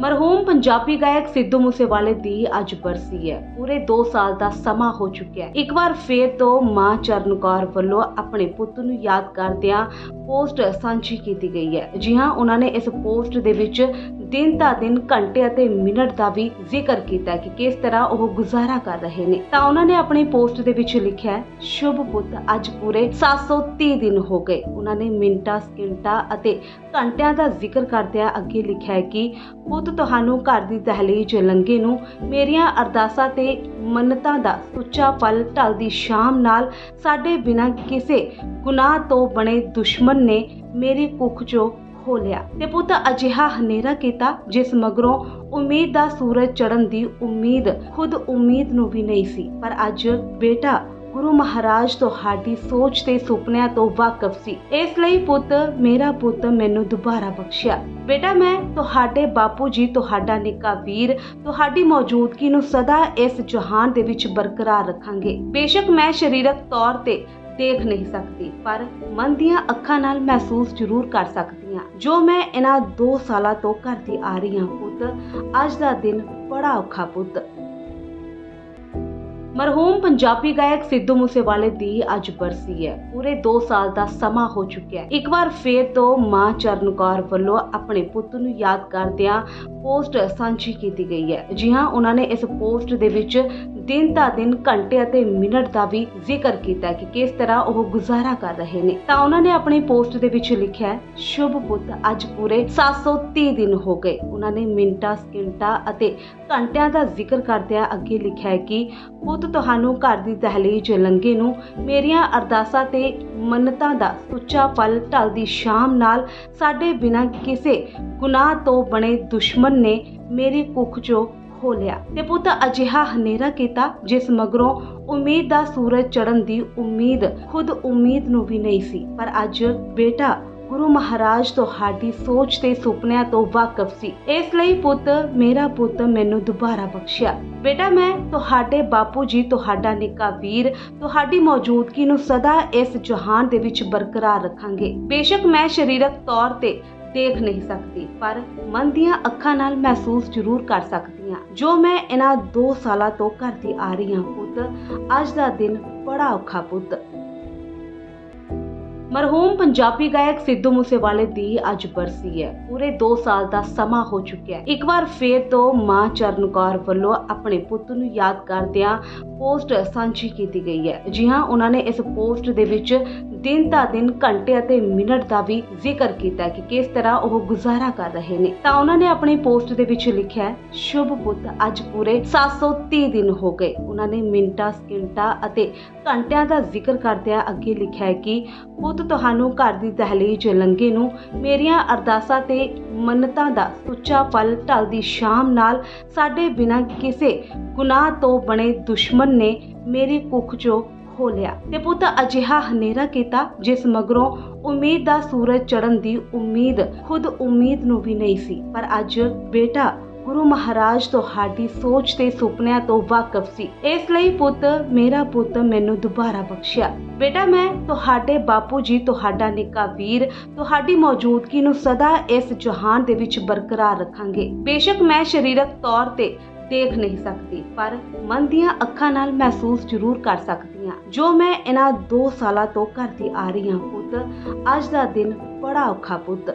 ਮਰਹੂਮ ਪੰਜਾਬੀ ਗਾਇਕ ਸਿੱਧੂ ਮੂਸੇਵਾਲੇ ਦੀ ਅੱਜ ਬਰਸੀ ਹੈ। ਪੂਰੇ 2 ਸਾਲ ਦਾ ਸਮਾਂ ਹੋ ਚੁੱਕਿਆ ਹੈ। ਇੱਕ ਵਾਰ ਫੇਰ ਤੋਂ ਮਾਂ ਚਰਨ ਕੌਰ ਵੱਲੋਂ ਆਪਣੇ ਪੁੱਤ ਨੂੰ ਯਾਦ ਕਰਦਿਆਂ ਪੋਸਟ ਸਾਂਝੀ ਕੀਤੀ ਗਈ ਹੈ। ਜੀ ਹਾਂ, ਉਹਨਾਂ ਨੇ ਇਸ ਪੋਸਟ ਦੇ ਵਿੱਚ ਦਿਨ ਤਾਂ ਦਿਨ, ਘੰਟੇ ਅਤੇ ਮਿੰਟ ਦਾ ਵੀ ਜ਼ਿਕਰ ਕੀਤਾ ਕਿ ਕਿਸ ਤਰ੍ਹਾਂ ਉਹ ਗੁਜ਼ਾਰਾ ਕਰ ਰਹੇ ਨੇ। ਤਾਂ ਉਹਨਾਂ ਨੇ ਆਪਣੀ ਪੋਸਟ ਦੇ ਵਿੱਚ ਲਿਖਿਆ, ਸ਼ੁਭ ਪੁੱਤ, ਅੱਜ ਪੂਰੇ 730 ਦਿਨ ਹੋ ਗਏ। ਉਹਨਾਂ ਨੇ ਮਿੰਟਾਂ, ਸਕਿੰਟਾਂ ਅਤੇ ਘੰਟਿਆਂ ਦਾ ਜ਼ਿਕਰ ਕਰਦਿਆਂ ਅੱਗੇ ਲਿਖਿਆ ਹੈ ਕਿ, ਪੁੱਤ, ਤੁਹਾਨੂੰ ਘਰ ਦੀ ਦਹਲੀਜ਼ ਲੰਘੇ ਨੂੰ ਮੇਰੀਆਂ ਅਰਦਾਸਾਂ ਤੇ ਮੰਨਤਾਂ ਦਾ ਸੁੱਚਾ ਫਲ ਢਲਦੀ ਸ਼ਾਮ ਨਾਲ ਸਾਡੇ ਬਿਨਾਂ ਕਿਸੇ ਗੁਨਾਹ ਤੋਂ ਬਣੇ ਦੁਸ਼ਮਣ ਨੇ ਮੇਰੇ ਕੁੱਖ ਚੋਂ ਖੋ ਤੇ ਪੁੱਤ ਅਜਿਹਾ ਹਨੇਰਾ ਕੀਤਾ ਜਿਸ ਮਗਰੋਂ ਉਮੀਦ ਦਾ ਸੂਰਜ ਚੜ੍ਹਨ ਦੀ ਉਮੀਦ, ਖੁਦ ਉਮੀਦ ਨੂੰ ਵੀ ਨਹੀਂ ਸੀ। ਪਰ ਅੱਜ ਬੇਟਾ ਗੁਰੂ ਮਹਾਰਾਜ ਤੁਹਾਡੀ ਸੋਚ ਤੇ ਸੁਪਨਿਆਂ ਤੋਂ ਵਾਕਿਫ ਸੀ। ਇਸ ਲਈ ਪੁੱਤ, ਮੇਰਾ ਪੁੱਤ ਮੈਨੂੰ ਦੁਬਾਰਾ ਬਖਸ਼ਿਆ। ਬੇਟਾ, ਮੈਂ ਤੁਹਾਡੇ ਬਾਪੂ ਜੀ, ਤੁਹਾਡਾ ਨਿੱਕਾ ਵੀਰ, ਤੁਹਾਡੀ ਮੌਜੂਦਗੀ ਨੂੰ ਸਦਾ ਇਸ ਜਹਾਨ ਦੇ ਵਿੱਚ ਬਰਕਰਾਰ ਰੱਖਾਂਗੇ। ਬੇਸ਼ੱਕ ਮੈਂ ਸਰੀਰਕ ਤੌਰ ਤੇ ਦੇਖ ਨਹੀਂ ਸਕਦੀ, ਪਰ ਮਨ ਦੀਆਂ ਅੱਖਾਂ ਨਾਲ ਮਹਿਸੂਸ ਜ਼ਰੂਰ ਕਰ ਸਕਦੀ ਹਾਂ। ਜੋ ਮੈਂ ਇਹਨਾਂ 2 ਸਾਲਾਂ ਤੋਂ ਕਰਦੀ ਆ ਰਹੀ ਹਾਂ ਪੁੱਤ, ਅੱਜ ਦਾ ਦਿਨ ਬੜਾ ਔਖਾ ਪੁੱਤ। ਮਰਹੂਮ ਪੰਜਾਬੀ ਗਾਇਕ ਸਿੱਧੂ ਮੂਸੇਵਾਲੇ ਦੀ ਅੱਜ ਬਰਸੀ ਹੈ। ਪੂਰੇ 2 ਸਾਲ ਦਾ ਸਮਾਂ ਹੋ ਚੁੱਕਿਆ ਹੈ। ਇੱਕ ਵਾਰ ਫੇਰ ਤੋਂ ਮਾਂ ਚਰਨ ਕੌਰ ਵੱਲੋਂ ਆਪਣੇ ਪੁੱਤ ਨੂੰ ਯਾਦ ਕਰਦਿਆਂ ਪੋਸਟ ਸਾਂਝੀ ਕੀਤੀ ਗਈ ਹੈ। ਜੀ ਹਾਂ, ਉਹਨਾਂ ਨੇ ਇਸ ਪੋਸਟ ਦੇ ਵਿੱਚ ਦਿਨ ਤਾਂ ਦਿਨ, ਘੰਟੇ ਅਤੇ ਮਿੰਟ ਦਾ ਵੀ ਜ਼ਿਕਰ ਕੀਤਾ ਕਿ ਕਿਸ ਤਰ੍ਹਾਂ ਉਹ ਗੁਜ਼ਾਰਾ ਕਰ ਰਹੇ ਨੇ। ਤਾਂ ਉਹਨਾਂ ਨੇ ਆਪਣੀ ਪੋਸਟ ਦੇ ਵਿੱਚ ਲਿਖਿਆ ਸ਼ੁਭ ਪੁੱਤ, ਅੱਜ ਪੂਰੇ 730 ਦਿਨ ਹੋ ਗਏ। ਉਹਨਾਂ ਨੇ ਮਿੰਟਾਂ, ਸਕਿੰਟਾਂ ਅਤੇ ਘੰਟਿਆਂ ਦਾ ਜ਼ਿਕਰ ਕਰਦਿਆਂ ਅੱਗੇ ਲਿਖਿਆ ਹੈ ਕਿ ਪੁੱਤ ਤੁਹਾਨੂੰ ਘਰ ਦੀ ਦਹਲੀਜ਼ ਲੰਘੇ ਨੂੰ ਮੇਰੀਆਂ ਅਰਦਾਸਾਂ ਤੇ ਮੰਨਤਾਂ ਦਾ ਸੁੱਚਾ ਫਲ ਢਲਦੀ ਸ਼ਾਮ ਨਾਲ ਸਾਡੇ ਬਿਨਾਂ ਕਿਸੇ ਗੁਨਾਹ ਤੋਂ ਬਣੇ ਦੁਸ਼ਮਣ ਨੇ ਮੇਰੀ ਕੁੱਖ ਚੋਂ ਖੋ ਲਿਆ ਤੇ ਪੁੱਤ, ਅਜਿਹਾ ਹਨੇਰਾ ਕੀਤਾ ਜਿਸ ਮਗਰੋਂ ਉਮੀਦ ਦਾ ਸੂਰਜ ਚੜਨ ਦੀ ਉਮੀਦ, ਖੁਦ ਉਮੀਦ ਨੂੰ ਵੀ ਨਹੀਂ ਸੀ। ਪਰ ਅੱਜ ਬੇਟਾ ਗੁਰੂ ਮਹਾਰਾਜ ਤੁਹਾਡੀ ਸੋਚ ਤੇ ਸੁਪਨਿਆਂ ਤੋਂ ਵਾਕਿਫ ਸੀ। ਇਸ ਲਈ ਪੁੱਤ, ਮੇਰਾ ਪੁੱਤ ਮੈਨੂੰ ਦੁਬਾਰਾ ਬਖਸ਼ਿਆ। ਬੇਟਾ, ਮੈਂ ਤੁਹਾਡੇ ਬਾਪੂ ਜੀ, ਤੁਹਾਡਾ ਨਿੱਕਾ ਵੀਰ, ਤੁਹਾਡੀ ਮੌਜੂਦਗੀ ਨੂੰ ਸਦਾ ਇਸ ਜਹਾਨ ਦੇ ਵਿੱਚ ਬਰਕਰਾਰ ਰੱਖਾਂਗੇ। ਬੇਸ਼ੱਕ ਮੈਂ ਸਰੀਰਕ ਤੌਰ ਤੇ ਦੇਖ ਨਹੀਂ ਸਕਦੀ, ਪਰ ਮਨ ਦੀਆਂ ਅੱਖਾਂ ਨਾਲ ਮਹਿਸੂਸ ਜ਼ਰੂਰ ਕਰ ਸਕਦੀ ਹਾਂ। ਜੋ ਮੈਂ ਇਹਨਾਂ 2 ਸਾਲਾਂ ਤੋਂ ਕਰਦੀ ਆ ਰਹੀ ਹਾਂ ਪੁੱਤ, ਅੱਜ ਦਾ ਦਿਨ ਬੜਾ ਔਖਾ ਪੁੱਤ। ਮਰਹੂਮ ਪੰਜਾਬੀ ਗਾਇਕ ਸਿੱਧੂ ਮੂਸੇਵਾਲੇ ਦੀ ਅੱਜ ਬਰਸੀ ਹੈ। ਪੂਰੇ 2 ਸਾਲ ਦਾ ਸਮਾਂ ਹੋ ਚੁੱਕਿਆ ਹੈ। ਇੱਕ ਵਾਰ ਫੇਰ ਤੋਂ ਮਾਂ ਚਰਨ ਕੌਰ ਵੱਲੋਂ ਆਪਣੇ ਪੁੱਤ ਨੂੰ ਯਾਦ ਕਰਦਿਆਂ ਪੋਸਟ ਸਾਂਝੀ ਕੀਤੀ ਗਈ ਹੈ। ਜੀ ਹਾਂ, ਉਹਨਾਂ ਨੇ ਇਸ ਪੋਸਟ ਦੇ ਵਿੱਚ ਦਿਨ ਤਾਂ ਦਿਨ, ਘੰਟੇ ਅਤੇ ਮਿੰਟ ਦਾ ਵੀ ਜ਼ਿਕਰ ਕੀਤਾ ਕਿ ਕਿਸ ਤਰ੍ਹਾਂ ਉਹ ਗੁਜ਼ਾਰਾ ਕਰ ਰਹੇ ਨੇ। ਤਾਂ ਉਹਨਾਂ ਨੇ ਆਪਣੀ ਪੋਸਟ ਦੇ ਵਿੱਚ ਲਿਖਿਆ ਸ਼ੁਭ ਪੁੱਤ, ਅੱਜ ਪੂਰੇ 730 ਦਿਨ ਹੋ ਗਏ। ਉਹਨਾਂ ਨੇ ਮਿੰਟਾਂ, ਸਕਿੰਟਾਂ ਅਤੇ ਘੰਟਿਆਂ ਦਾ ਜ਼ਿਕਰ ਕਰਦਿਆਂ ਅੱਗੇ ਲਿਖਿਆ ਹੈ ਕਿ ਪੁੱਤ ਤੁਹਾਨੂੰ ਘਰ ਦੀ ਦਹਲੀਜ਼ ਲੰਘੇ ਨੂੰ ਮੇਰੀਆਂ ਅਰਦਾਸਾਂ ਤੇ ਮੰਨਤਾਂ ਦਾ ਸੁੱਚਾ ਫਲ ਢਲਦੀ ਸ਼ਾਮ ਨਾਲ ਸਾਡੇ ਬਿਨਾਂ ਕਿਸੇ ਗੁਨਾਹ ਤੋਂ ਬਣੇ ਦੁਸ਼ਮਣ ਨੇ ਮੇਰੀ ਕੁੱਖ ਚੋਂ ਖੋ ਲਿਆ ਤੇ ਪੁੱਤ ਅਜਿਹਾ ਹਨੇਰਾ ਕੀਤਾ ਜਿਸ ਮਗਰੋਂ ਉਮੀਦ ਦਾ ਸੂਰਜ ਚੜਨ ਦੀ ਉਮੀਦ, ਖੁਦ ਉਮੀਦ ਨੂੰ ਵੀ ਨਹੀਂ ਸੀ। ਪਰ ਅੱਜ ਬੇਟਾ ਗੁਰੂ ਮਹਾਰਾਜ ਤੁਹਾਡੀ ਸੋਚ ਤੇ ਸੁਪਨਿਆਂ ਤੋਂ ਵਾਕਿਫ ਸੀ। ਇਸ ਲਈ ਪੁੱਤ, ਮੇਰਾ ਪੁੱਤ ਮੈਨੂੰ ਦੁਬਾਰਾ ਬਖਸ਼ਿਆ। ਬੇਟਾ, ਮੈਂ ਤੁਹਾਡੇ ਬਾਪੂ ਜੀ, ਤੁਹਾਡਾ ਨਿੱਕਾ ਵੀਰ, ਤੁਹਾਡੀ ਮੌਜੂਦਗੀ ਨੂੰ ਸਦਾ ਇਸ ਜਹਾਨ ਦੇ ਵਿੱਚ ਬਰਕਰਾਰ ਰੱਖਾਂਗੇ। ਬੇਸ਼ੱਕ ਮੈਂ ਸਰੀਰਕ ਤੌਰ ਤੇ ਦੇਖ ਨਹੀਂ ਸਕਦੀ, ਪਰ ਮਨ ਦੀਆਂ ਅੱਖਾਂ ਨਾਲ ਮਹਿਸੂਸ ਜ਼ਰੂਰ ਕਰ ਸਕਦੀ ਹਾਂ। ਜੋ ਮੈਂ ਇਹਨਾਂ 2 ਸਾਲਾਂ ਤੋਂ ਕਰਦੀ ਆ ਰਹੀ ਹਾਂ ਪੁੱਤ, ਅੱਜ ਦਾ ਦਿਨ ਬੜਾ ਔਖਾ ਪੁੱਤ।